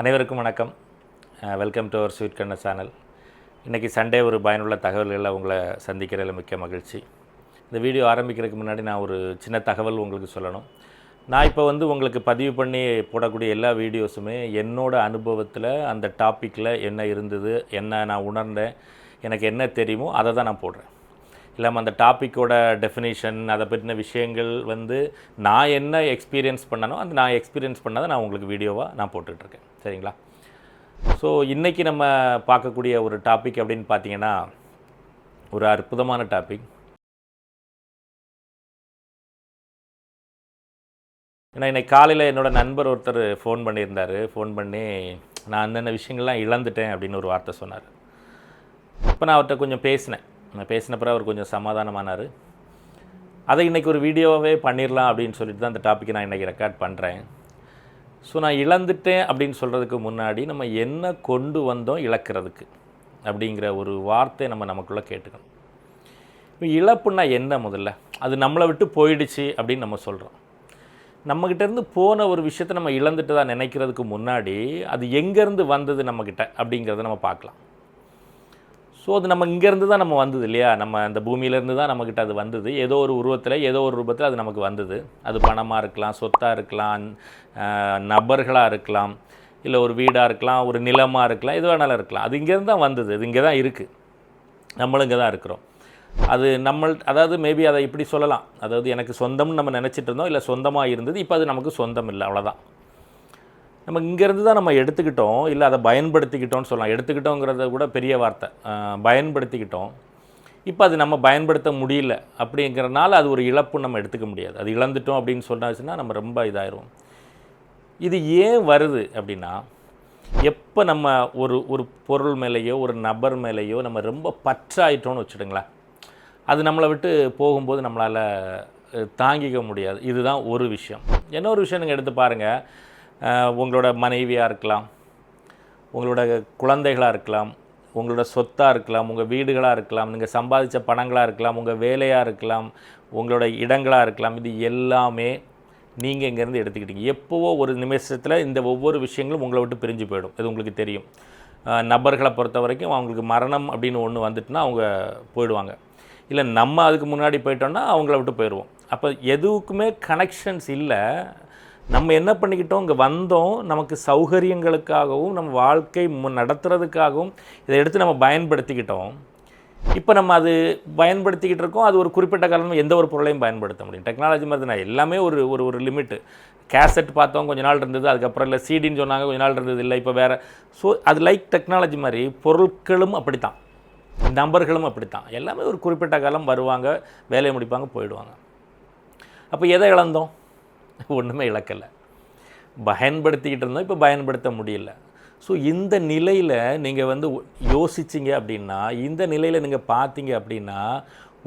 அனைவருக்கும் வணக்கம். Welcome to our sweet கண்ண சேனல் இன்றைக்கி சண்டே ஒரு பயனுள்ள தகவல்களில் உங்களை சந்திக்கிறதில் மிக்க மகிழ்ச்சி. இந்த வீடியோ ஆரம்பிக்கிறதுக்கு முன்னாடி நான் ஒரு சின்ன தகவல் உங்களுக்கு சொல்லணும். நான் இப்போ வந்து உங்களுக்கு பதிவு பண்ணி போடக்கூடிய எல்லா வீடியோஸுமே என்னோடய அனுபவத்தில் அந்த டாப்பிக்கில் என்ன இருந்தது என்ன நான் உணர்ந்தேன் எனக்கு என்ன தெரியுமோ அதை தான் நான் போடுறேன். இல்லாமல் அந்த டாப்பிக்கோட டெஃபினேஷன் அதை பற்றின விஷயங்கள் வந்து நான் என்ன எக்ஸ்பீரியன்ஸ் பண்ணனோ அந்த நான் எக்ஸ்பீரியன்ஸ் பண்ணதை நான் உங்களுக்கு வீடியோவாக நான் போட்டுட்ருக்கேன். சரிங்களா? ஸோ இன்றைக்கி நம்ம பார்க்கக்கூடிய ஒரு டாபிக் அப்படின்னு பார்த்தீங்கன்னா ஒரு அற்புதமான டாபிக் ஏன்னா இன்றைக்கி காலையில் என்னோடய நண்பர் ஒருத்தர் ஃபோன் பண்ணியிருந்தார். ஃபோன் பண்ணி நான் அந்தந்த விஷயங்கள்லாம் இழந்துட்டேன் அப்படின்னு ஒரு வார்த்தை சொன்னார். இப்போ நான் அவர்கிட்ட கொஞ்சம் பேசினேன். நான் பேசினப்பறம் அவர் கொஞ்சம் சமாதானமானார். அதை இன்றைக்கி ஒரு வீடியோவே பண்ணிடலாம் அப்படின்னு சொல்லிட்டு தான் அந்த டாப்பிக்கை நான் இன்றைக்கி ரெக்கார்ட் பண்ணுறேன் ஸோ நான் இழந்துட்டேன் அப்படின்னு சொல்கிறதுக்கு முன்னாடி நம்ம என்ன கொண்டு வந்தோம் இழக்கிறதுக்கு அப்படிங்கிற ஒரு வார்த்தை நம்ம நமக்குள்ளே கேட்டுக்கணும். இப்போ இழப்புன்னா என்ன முதல்ல? அது நம்மளை விட்டு போயிடுச்சு அப்படின்னு நம்ம சொல்கிறோம் நம்மக்கிட்டேருந்து போன ஒரு விஷயத்தை நம்ம இழந்துட்டு தான் நினைக்கிறதுக்கு முன்னாடி அது எங்கேருந்து வந்தது நம்மக்கிட்ட அப்படிங்கிறத நம்ம பார்க்கலாம். ஸோ அது நம்ம இங்கேருந்து தான் நம்ம வந்தது இல்லையா? நம்ம அந்த பூமியிலேருந்து தான் நம்மக்கிட்ட அது வந்தது. ஏதோ ஒரு உருவத்தில் ஏதோ ஒரு ரூபத்தில் அது நமக்கு வந்தது. அது பணமாக இருக்கலாம் சொத்தாக இருக்கலாம் நபர்களாக இருக்கலாம் இல்லை ஒரு வீடாக இருக்கலாம் ஒரு நிலமாக இருக்கலாம் எது வேணாலும் இருக்கலாம். அது இங்கேருந்து தான் வந்தது. இது இங்கே தான் இருக்குது நம்மளும் இங்கே தான் இருக்கிறோம். அது நம்ம அதாவது மேபி அதை இப்படி சொல்லலாம். அதாவது எனக்கு சொந்தம்னு நம்ம நினச்சிட்டு இருந்தோம் இல்லை சொந்தமாக இருந்தது இப்போ அது நமக்கு சொந்தம் இல்லை அவ்வளோதான் நம்ம இங்கேருந்து தான் நம்ம எடுத்துக்கிட்டோம் இல்லை அதை பயன்படுத்திக்கிட்டோம்னு சொல்லலாம். எடுத்துக்கிட்டோங்கிறத கூட பெரிய வார்த்தை. பயன்படுத்திக்கிட்டோம். இப்போ அது நம்ம பயன்படுத்த முடியல அப்படிங்கிறனால அது ஒரு இழப்பு நம்ம எடுத்துக்க முடியாது. அது இழந்துட்டோம் அப்படின்னு சொன்னாச்சுன்னா நம்ம ரொம்ப இதாயிரும் இது ஏன் வருது அப்படின்னா எப்போ நம்ம ஒரு ஒரு பொருள் மேலேயோ ஒரு நபர் மேலேயோ நம்ம ரொம்ப பற்றாயிட்டோம்னு வச்சுடுங்களேன் அது நம்மளை விட்டு போகும்போது நம்மளால் தாங்கிக்க முடியாது. இதுதான் ஒரு விஷயம். என்ன ஒரு விஷயம் நீங்கள் எடுத்து பாருங்கள் உங்களோட மனைவியாக இருக்கலாம் உங்களோட குழந்தைகளாக இருக்கலாம் உங்களோட சொத்தாக இருக்கலாம் உங்கள் வீடுகளாக இருக்கலாம் நீங்கள் சம்பாதிச்ச பணங்களாக இருக்கலாம் உங்கள் வேலையாக இருக்கலாம் உங்களோட இடங்களாக இருக்கலாம் இது எல்லாமே நீங்கள் இங்கேருந்து எடுத்துக்கிட்டீங்க. எப்போவோ ஒரு நிமிஷத்தில் இந்த ஒவ்வொரு விஷயங்களும் உங்களை விட்டு பிரிஞ்சு போயிடும். இது உங்களுக்கு தெரியும். நபர்களை பொறுத்த வரைக்கும் அவங்களுக்கு மரணம் அப்படின்னு ஒன்று வந்துட்டுனா அவங்க போயிடுவாங்க. இல்லை நம்ம அதுக்கு முன்னாடி போயிட்டோம்னா அவங்கள விட்டு போயிடுவோம் அப்போ எதுக்குமே கனெக்ஷன்ஸ் இல்லை. நம்ம என்ன பண்ணிக்கிட்டோம்? இங்கே வந்தோம். நமக்கு சௌகரியங்களுக்காகவும் நம்ம வாழ்க்கை நடத்துறதுக்காகவும் இதை எடுத்து நம்ம பயன்படுத்திக்கிட்டோம். இப்போ நம்ம அது பயன்படுத்திக்கிட்டு இருக்கோம். அது ஒரு குறிப்பிட்ட காலம் எந்த ஒரு பொருளையும் பயன்படுத்த முடியும். டெக்னாலஜி மாதிரி தான். எல்லாமே ஒரு ஒரு ஒரு லிமிட்டு கேசட் பார்த்தோம் கொஞ்ச நாள் இருந்தது. அதுக்கப்புறம் இல்லை சிடின்னு சொன்னாங்க கொஞ்ச நாள் இருந்தது இல்லை இப்போ வேறு. ஸோ அது லைக் டெக்னாலஜி மாதிரி பொருட்களும் அப்படித்தான். நம்பர்களும் அப்படித்தான். எல்லாமே ஒரு குறிப்பிட்ட காலம் வருவாங்க வேலையை முடிப்பாங்க போயிடுவாங்க. அப்போ எதை இழந்தோம்? ஒன்றுமே இழக்கலை. பயன்படுத்திக்கிட்டு இருந்தோம் இப்போ பயன்படுத்த முடியல. ஸோ இந்த நிலையில் நீங்கள் வந்து யோசிச்சிங்க அப்படின்னா இந்த நிலையில் நீங்கள் பார்த்தீங்க அப்படின்னா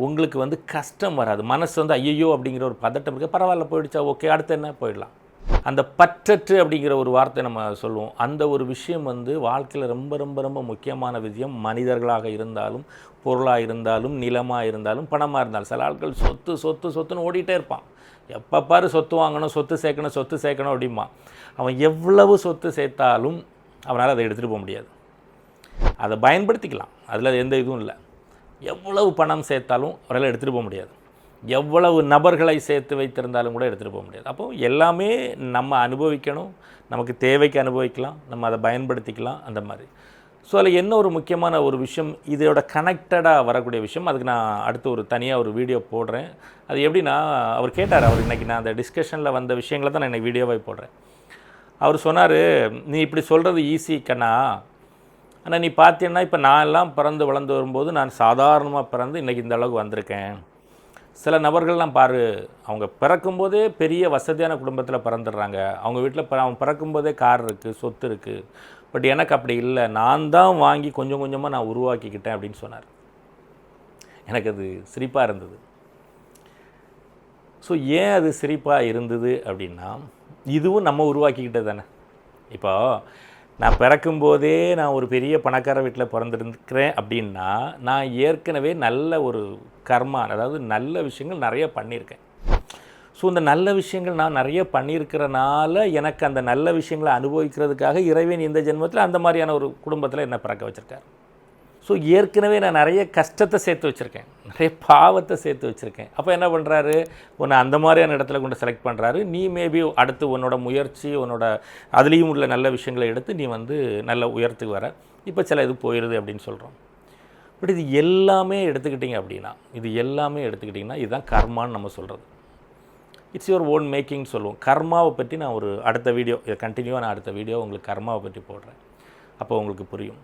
உங்களுக்கு வந்து கஷ்டம் வராது. மனசு வந்து ஐயோ அப்படிங்கிற ஒரு பதட்டம் இருக்குது பரவாயில்ல போயிடுச்சா ஓகே அடுத்து என்ன? போயிடலாம். அந்த பற்றற்று அப்படிங்கிற ஒரு வார்த்தை நம்ம சொல்லுவோம். அந்த ஒரு விஷயம் வந்து வாழ்க்கையில் ரொம்ப ரொம்ப ரொம்ப முக்கியமான விஷயம். மனிதர்களாக இருந்தாலும் பொருளாக இருந்தாலும் நிலமாக இருந்தாலும் பணமாக இருந்தாலும். சில ஆட்கள் சொத்து சொத்து சொத்துன்னு ஓடிட்டே இருப்பான். எப்போ பாரு சொத்து வாங்கணும் சொத்து சேர்க்கணும் சொத்து சேர்க்கணும் அப்படிமா அவன் எவ்வளவு சொத்து சேர்த்தாலும் அவனால் அதை எடுத்துகிட்டு போக முடியாது. அதை பயன்படுத்திக்கலாம். அதில் எந்த இதுவும் இல்லை. எவ்வளவு பணம் சேர்த்தாலும் அவரால் எடுத்துகிட்டு போக முடியாது. எவ்வளவு நபர்களை சேர்த்து வைத்திருந்தாலும் கூட எடுத்துகிட்டு போக முடியாது. அப்போ எல்லாமே நம்ம அனுபவிக்கணும். நமக்கு தேவைக்கு அனுபவிக்கலாம். நம்ம அதை பயன்படுத்திக்கலாம். அந்த மாதிரி. ஸோ அதில் என்ன ஒரு முக்கியமான ஒரு விஷயம்? இதோட கனெக்டடாக வரக்கூடிய விஷயம். அதுக்கு நான் அடுத்து ஒரு தனியாக ஒரு வீடியோ போடுறேன். அது எப்படின்னா அவர் கேட்டார் அவர் இன்னைக்கு நான் அந்த டிஸ்கஷனில் வந்த விஷயங்களை தான் நான் இன்றைக்கி வீடியோவாக போடுறேன். அவர் சொன்னார் நீ இப்படி சொல்கிறது ஈஸி கண்ணா. ஆனால் நீ பார்த்தீங்கன்னா இப்போ நான் எல்லாம் பிறந்து வளர்ந்து வரும்போது நான் சாதாரணமாக பிறந்து இன்றைக்கி இந்த அளவுக்கு வந்திருக்கேன். சில நபர்கள்லாம் பாரு அவங்க பிறக்கும்போதே பெரிய வசதியான குடும்பத்தில் பிறந்துடுறாங்க. அவங்க வீட்டில் அவங்க பிறக்கும்போதே கார் இருக்குது சொத்து இருக்குது பட் எனக்கு அப்படி இல்லை. நான் தான் வாங்கி கொஞ்சம் கொஞ்சமாக நான் உருவாக்கிக்கிட்டேன் அப்படின்னு சொன்னார். எனக்கு அது சிரிப்பாக இருந்தது. ஸோ ஏன் அது சிரிப்பாக இருந்தது அப்படின்னா இதுவும் நம்ம உருவாக்கிக்கிட்டே தானே. இப்போ நான் பிறக்கும்போதே நான் ஒரு பெரிய பணக்கார வீட்டில் பிறந்திருக்கிறேன் அப்படின்னா நான் ஏற்கனவே நல்ல ஒரு கர்மா அதாவது நல்ல விஷயங்கள் நிறைய பண்ணியிருக்கேன். ஸோ இந்த நல்ல விஷயங்கள் நான் நிறைய பண்ணியிருக்கிறனால எனக்கு அந்த நல்ல விஷயங்களை அனுபவிக்கிறதுக்காக இறைவன் இந்த ஜென்மத்தில் அந்த மாதிரியான ஒரு குடும்பத்தில் என்னை பிறக்க வச்சுருக்காரு. ஸோ ஏற்கனவே நான் நிறைய கஷ்டத்தை சேர்த்து வச்சுருக்கேன். நிறைய பாவத்தை சேர்த்து வச்சுருக்கேன். அப்போ என்ன பண்ணுறாரு உன்னை அந்த மாதிரியான இடத்துல கொண்டு செலக்ட் பண்ணுறாரு நீ மேபி அடுத்து உன்னோட முயற்சி உன்னோட அதுலேயும் உள்ள நல்ல விஷயங்களை எடுத்து நீ வந்து நல்ல உயரத்துக்கு வர. இப்போ சில இது போயிடுது அப்படின்னு சொல்கிறோம் பட் இது எல்லாமே எடுத்துக்கிட்டிங்க அப்படின்னா இது எல்லாமே எடுத்துக்கிட்டிங்கன்னா இதுதான் கர்மான்னு நம்ம சொல்கிறது இட்ஸ் யுவர் ஓன் மேக்கிங் சொல்லுவோம். கர்மாவை பற்றி நான் ஒரு அடுத்த வீடியோ இதை கண்டினியூவாக நான் அடுத்த வீடியோ உங்களுக்கு கர்மாவை பற்றி போடுறேன். அப்போ உங்களுக்கு புரியும்.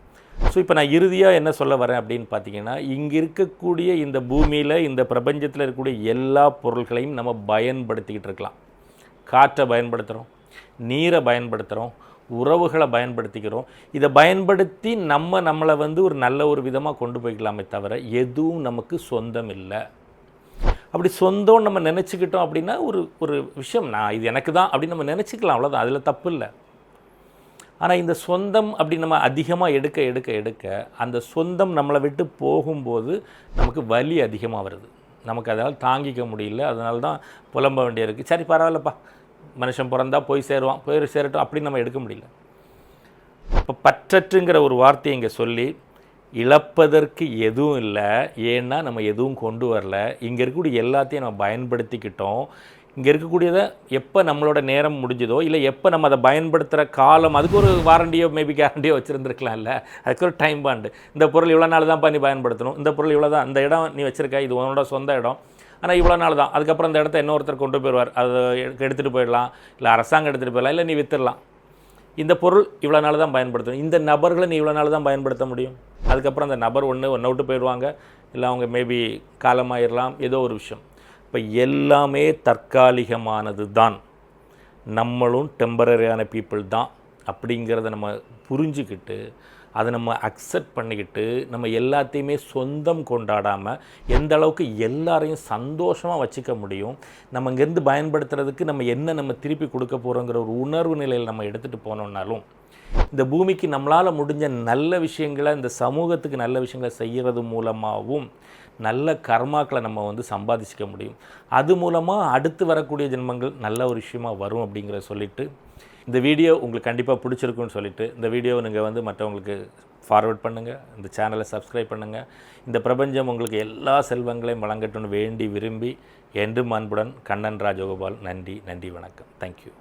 ஸோ இப்போ நான் இறுதியாக என்ன சொல்ல வரேன் அப்படின்னு பார்த்தீங்கன்னா இங்கே இருக்கக்கூடிய இந்த பூமியில் இந்த பிரபஞ்சத்தில் இருக்கக்கூடிய எல்லா பொருள்களையும் நம்ம பயன்படுத்திக்கிட்டு இருக்கலாம். காற்றை பயன்படுத்துகிறோம் நீரை பயன்படுத்துகிறோம் உறவுகளை பயன்படுத்திக்கிறோம். இதை பயன்படுத்தி நம்ம நம்மளை வந்து ஒரு நல்ல ஒரு விதமாக கொண்டு போய்க்கலாமே தவிர எதுவும் நமக்கு சொந்தம் இல்லை. அப்படி சொந்தம் நம்ம நினச்சிக்கிட்டோம் அப்படின்னா ஒரு ஒரு விஷயம் நான் இது எனக்கு தான் அப்படின்னு நம்ம நினச்சிக்கலாம் அவ்வளோதான் அதில் தப்பு இல்லை. ஆனால் இந்த சொந்தம் அப்படி நம்ம அதிகமாக எடுக்க எடுக்க எடுக்க அந்த சொந்தம் நம்மளை விட்டு போகும்போது நமக்கு வலி அதிகமாக வருது. நமக்கு அதனால் தாங்கிக்க முடியல. அதனால தான் புலம்ப வேண்டியிருக்கு. சரி பரவாயில்லப்பா. மனுஷன் பிறந்தா போய் சேருவான். போய் சேரட்டும். அப்படின்னு நம்ம எடுக்க முடியல. இப்போ பற்றற்றுங்கிற ஒரு வார்த்தையை இங்கே சொல்லி இழப்பதற்கு எதுவும் இல்லை. ஏன்னா நம்ம எதுவும் கொண்டு வரல. இங்கே இருக்கக்கூடிய எல்லாத்தையும் நம்ம பயன்படுத்திக்கிட்டோம். இங்கே இருக்கக்கூடியதை எப்போ நம்மளோட நேரம் முடிஞ்சதோ இல்லை எப்போ நம்ம அதை பயன்படுத்துகிற காலம் அதுக்கு ஒரு வாரண்டியோ மேபி கேரண்டியோ வச்சுருந்துருக்கலாம்ல. அதுக்கு ஒரு டைம் பாண்டு இந்த பொருள் இவ்வளோ நாள் தான் பண்ணி பயன்படுத்தணும். இந்த பொருள் இவ்வளோ தான். இந்த இடம் நீ வச்சுருக்க இது உன்னோட சொந்த இடம். ஆனால் இவ்வளோ நாள் தான். அதுக்கப்புறம் இந்த இடத்த இன்னொருத்தர் கொண்டு போயிடுவார். அதை எடுத்துகிட்டு போயிடலாம். இல்லை அரசாங்கம் எடுத்துகிட்டு போயிடலாம். இல்லை நீ வித்துடலாம். இந்த பொருள் இவ்வளோ நாள் தான் பயன்படுத்தணும். இந்த நபர்களை நீ இவ்வளோ நாள் தான் பயன்படுத்த முடியும். அதுக்கப்புறம் அந்த நபர் ஒன்று ஒன்று விட்டு போயிடுவாங்க. இல்லை அவங்க மேபி காலமாயிடலாம் ஏதோ ஒரு விஷயம். இப்போ எல்லாமே தற்காலிகமானது தான் நம்மளும் டெம்பரரியான பீப்புள் தான். அப்படிங்கிறத நம்ம புரிஞ்சுக்கிட்டு அதை நம்ம அக்செப்ட் பண்ணிக்கிட்டு நம்ம எல்லாத்தையுமே சொந்தம் கொண்டாடாமல் எந்த அளவுக்கு எல்லாரையும் சந்தோஷமாக வச்சுக்க முடியும் நம்ம இங்கேருந்து பயன்படுத்துறதுக்கு நம்ம என்ன நம்ம திருப்பி கொடுக்க போகிறோங்கிற ஒரு உணர்வு நிலையில் நம்ம எடுத்துகிட்டு போனோம்னாலும் இந்த பூமிக்கு நம்மளால் முடிஞ்ச நல்ல விஷயங்களை இந்த சமூகத்துக்கு நல்ல விஷயங்களை செய்கிறது மூலமாகவும் நல்ல கர்மாக்களை நம்ம வந்து சம்பாதிச்சிக்க முடியும். அது மூலமாக அடுத்து வரக்கூடிய ஜென்மங்கள் நல்ல ஒரு விஷயமா வரும் அப்படிங்கிற சொல்லிட்டு இந்த வீடியோ உங்களுக்கு கண்டிப்பாக பிடிச்சிருக்குன்னு சொல்லிட்டு இந்த வீடியோவை நீங்கள் வந்து மற்றவங்களுக்கு ஃபார்வர்ட் பண்ணுங்கள் இந்த சேனலை சப்ஸ்கிரைப் பண்ணுங்கள் இந்த பிரபஞ்சம் உங்களுக்கு எல்லா செல்வங்களையும் வழங்கட்டும்னு வேண்டி விரும்பி என்றும் அன்புடன் கண்ணன் ராஜகோபால் நன்றி நன்றி வணக்கம். தேங்க்யூ